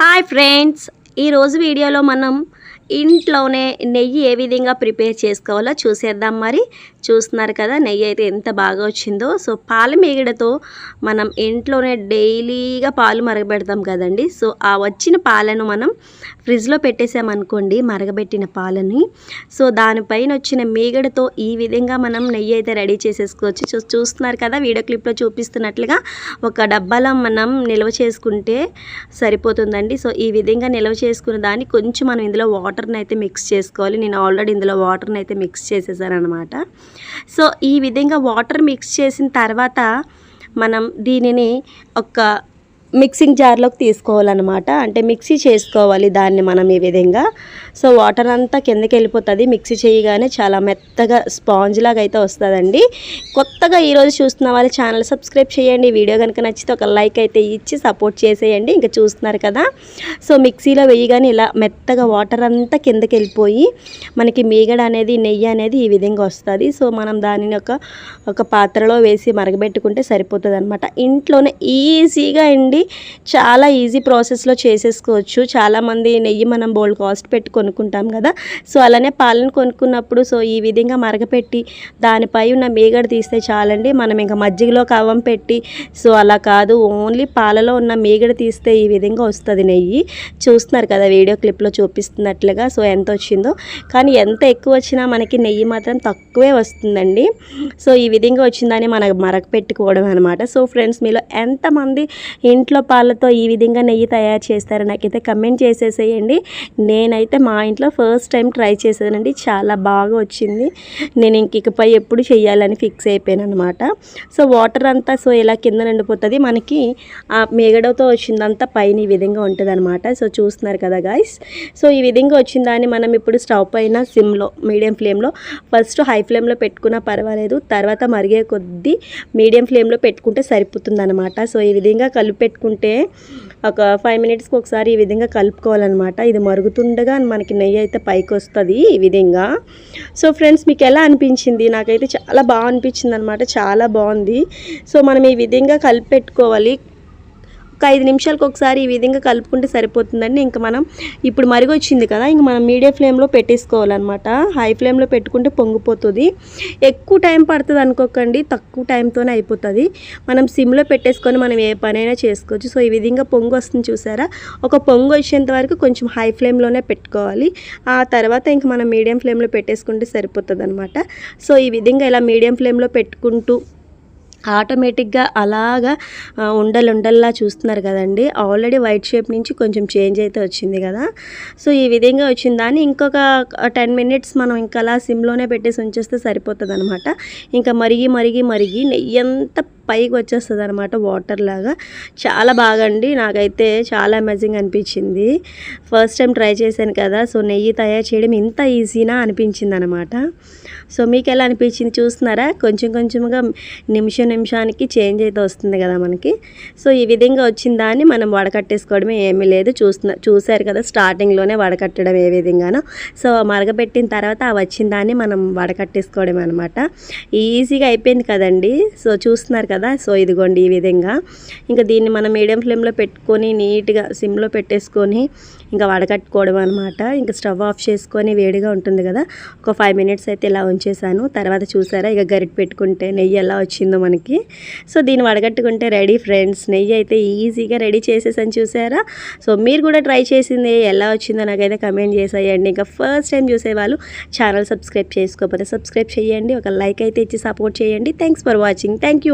Hi friends ఈరోజు వీడియోలో మనం ఇంట్లోనే నెయ్యి ఏ విధంగా ప్రిపేర్ చేసుకోవాలో చూసేద్దాం మరి. చూస్తున్నారు కదా నెయ్యి అయితే ఎంత బాగా వచ్చిందో. సో పాల మీగడతో మనం ఇంట్లోనే డైలీగా పాలు మరగబెడతాం కదండి. సో ఆ వచ్చిన పాలను మనం ఫ్రిడ్జ్లో పెట్టేసామనుకోండి మరగబెట్టిన పాలని. సో దానిపైన వచ్చిన మీగడతో ఈ విధంగా మనం నెయ్యి అయితే రెడీ చేసేసుకోవచ్చు. చూ చూస్తున్నారు కదా వీడియో క్లిప్లో చూపిస్తున్నట్లుగా ఒక డబ్బాలో మనం నిల్వ చేసుకుంటే సరిపోతుందండి. సో ఈ విధంగా నిల్వ చేసుకున్న దాన్ని కొంచెం మనం ఇందులో వాటర్ వాటర్ని అయితే మిక్స్ చేసుకోవాలి. నేను ఆల్రెడీ ఇందులో వాటర్ని అయితే మిక్స్ చేసేసాను అనమాట సో ఈ విధంగా వాటర్ మిక్స్ చేసిన తర్వాత మనం దీనిని ఒక మిక్సింగ్ జార్లోకి తీసుకోవాలన్నమాట. అంటే మిక్సీ చేసుకోవాలి దాన్ని మనం ఈ విధంగా. సో వాటర్ అంతా కిందకి వెళ్ళిపోతుంది. మిక్సీ చేయగానే చాలా మెత్తగా స్పాంజ్ లాగా అయితే వస్తుందండి. కొత్తగా ఈరోజు చూస్తున్న వాళ్ళ ఛానల్ సబ్స్క్రైబ్ చేయండి. వీడియో కనుక నచ్చితే ఒక లైక్ అయితే ఇచ్చి సపోర్ట్ చేసేయండి. ఇంకా చూస్తున్నారు కదా. సో మిక్సీలో వేయగానే ఇలా మెత్తగా వాటర్ అంతా కిందకి వెళ్ళిపోయి మనకి మీగడ అనేది నెయ్యి అనేది ఈ విధంగా వస్తుంది. సో మనం దానిని ఒక ఒక పాత్రలో వేసి మరగబెట్టుకుంటే సరిపోతుంది ఇంట్లోనే ఈజీగా అండి. చాలా ఈజీ ప్రాసెస్లో చేసేసుకోవచ్చు. చాలామంది నెయ్యి మనం బోల్డ్ కాస్ట్ పెట్టి కొనుక్కుంటాం కదా. సో అలానే పాలను కొనుక్కున్నప్పుడు సో ఈ విధంగా మరగపెట్టి దానిపై ఉన్న మీగడ తీస్తే చాలండి. మనం ఇంకా మజ్జిగలో కవ్వం పెట్టి సో అలా కాదు. ఓన్లీ పాలలో ఉన్న మీగడ తీస్తే ఈ విధంగా వస్తుంది నెయ్యి. చూస్తున్నారు కదా వీడియో క్లిప్లో చూపిస్తున్నట్లుగా. సో ఎంత వచ్చిందో కానీ ఎంత ఎక్కువ వచ్చినా మనకి నెయ్యి మాత్రం తక్కువే వస్తుందండి. సో ఈ విధంగా వచ్చిందని మనకు మరక పెట్టుకోవడం అనమాట సో ఫ్రెండ్స్ మీలో ఎంతమంది ఇంట్లో ఇంట్లో పాలతో ఈ విధంగా నెయ్యి తయారు చేస్తారు నాకైతే కమెంట్ చేసేసేయండి. నేనైతే మా ఇంట్లో ఫస్ట్ టైం ట్రై చేశానండి. చాలా బాగా వచ్చింది. నేను ఇంక ఇకపై ఎప్పుడు చేయాలని ఫిక్స్ అయిపోయాను అనమాట సో వాటర్ అంతా సో ఇలా కింద నిండిపోతుంది. మనకి ఆ మేగడతో వచ్చిందంతా పైన ఈ విధంగా ఉంటుంది అనమాట సో చూస్తున్నారు కదా గాయస్ సో ఈ విధంగా వచ్చిన మనం ఇప్పుడు స్టవ్ పైన సిమ్లో మీడియం ఫ్లేమ్లో ఫస్ట్ హై ఫ్లేమ్లో పెట్టుకున్నా పర్వాలేదు. తర్వాత మరిగే కొద్దీ మీడియం ఫ్లేమ్లో పెట్టుకుంటే సరిపోతుంది అనమాట సో ఈ విధంగా కలిపి పెట్టుకుంటే ఒక ఫైవ్ మినిట్స్కి ఒకసారి ఈ విధంగా కలుపుకోవాలన్నమాట. ఇది మరుగుతుండగా మనకి నెయ్యి అయితే పైకి వస్తుంది ఈ విధంగా. సో ఫ్రెండ్స్ మీకు ఎలా అనిపించింది? నాకైతే చాలా బాగా అనిపించింది అనమాట చాలా బాగుంది. సో మనం ఈ విధంగా కలిపి పెట్టుకోవాలి ఒక ఐదు నిమిషాలకు ఒకసారి ఈ విధంగా కలుపుకుంటే సరిపోతుందండి. ఇంకా మనం ఇప్పుడు మరిగొచ్చింది కదా ఇంక మనం మీడియం ఫ్లేమ్లో పెట్టేసుకోవాలన్నమాట. హై ఫ్లేమ్లో పెట్టుకుంటే పొంగిపోతుంది. ఎక్కువ టైం పడుతుంది అనుకోకండి తక్కువ టైంతోనే అయిపోతుంది. మనం సిమ్లో పెట్టేసుకొని మనం ఏ పనైనా చేసుకోవచ్చు. సో ఈ విధంగా పొంగు వస్తుంది చూసారా? ఒక పొంగు వచ్చేంత వరకు కొంచెం హై ఫ్లేమ్లోనే పెట్టుకోవాలి. ఆ తర్వాత ఇంక మనం మీడియం ఫ్లేమ్లో పెట్టేసుకుంటే సరిపోతుంది అనమాట సో ఈ విధంగా ఇలా మీడియం ఫ్లేమ్లో పెట్టుకుంటూ ఆటోమేటిక్గా అలాగా ఉండలు ఉండల్లా చూస్తున్నారు కదండి. ఆల్రెడీ వైట్ షేప్ నుంచి కొంచెం చేంజ్ అయితే వచ్చింది కదా. సో ఈ విధంగా వచ్చిన దాన్ని ఇంకొక టెన్ మినిట్స్ మనం ఇంకా అలా సిమ్లోనే పెట్టేసి ఉంచేస్తే సరిపోతుంది అనమాట ఇంకా మరిగి మరిగి మరిగి నెయ్యి అంతా పైకి వచ్చేస్తుంది అనమాట వాటర్ లాగా. చాలా బాగా అండి నాకైతే చాలా అమేజింగ్ అనిపించింది. ఫస్ట్ టైం ట్రై చేశాను కదా సో నెయ్యి తయారు చేయడం ఇంత ఈజీనా అనిపించింది అనమాట సో మీకు ఎలా అనిపించింది చూస్తున్నారా? కొంచెం కొంచెంగా నిమిషం నిమిషానికి చేంజ్ అయితే వస్తుంది కదా మనకి. సో ఈ విధంగా వచ్చిన దాన్ని మనం వడకట్టేసుకోవడమే ఏమీ లేదు. చూస్తున్న చూశారు కదా స్టార్టింగ్లోనే వడకట్టడం ఏ విధంగానో. సో మరగపెట్టిన తర్వాత ఆ వచ్చిన దాన్ని మనం వడకట్టేసుకోవడం అనమాట ఈజీగా అయిపోయింది కదండి. సో చూస్తున్నారు కదా సో ఇదిగోండి ఈ విధంగా. ఇంకా దీన్ని మనం మీడియం ఫ్లేమ్లో పెట్టుకొని నీట్గా సిమ్లో పెట్టేసుకొని ఇంకా వడకట్టుకోవడం అనమాట ఇంకా స్టవ్ ఆఫ్ చేసుకొని వేడిగా ఉంటుంది కదా? ఒక ఫైవ్ మినిట్స్ అయితే ఇలా ఉంచేసాను. తర్వాత చూసారా? ఇక గరిట పెట్టుకుంటే నెయ్యి ఎలా వచ్చిందో మనకి. సో దీన్ని వడగట్టుకుంటే రెడీ ఫ్రెండ్స్. నెయ్యి అయితే ఈజీగా రెడీ చేసేసాను చూసారా? సో మీరు కూడా ట్రై చేసింది ఎలా వచ్చిందో నాకైతే కమెంట్ చేసేయండి. ఇంకా ఫస్ట్ టైం చూసేవాళ్ళు ఛానల్ సబ్స్క్రైబ్ చేసుకోకపోతే సబ్స్క్రైబ్ చేయండి. ఒక లైక్ అయితే ఇచ్చి సపోర్ట్ చేయండి. Thanks for watching. Thank you.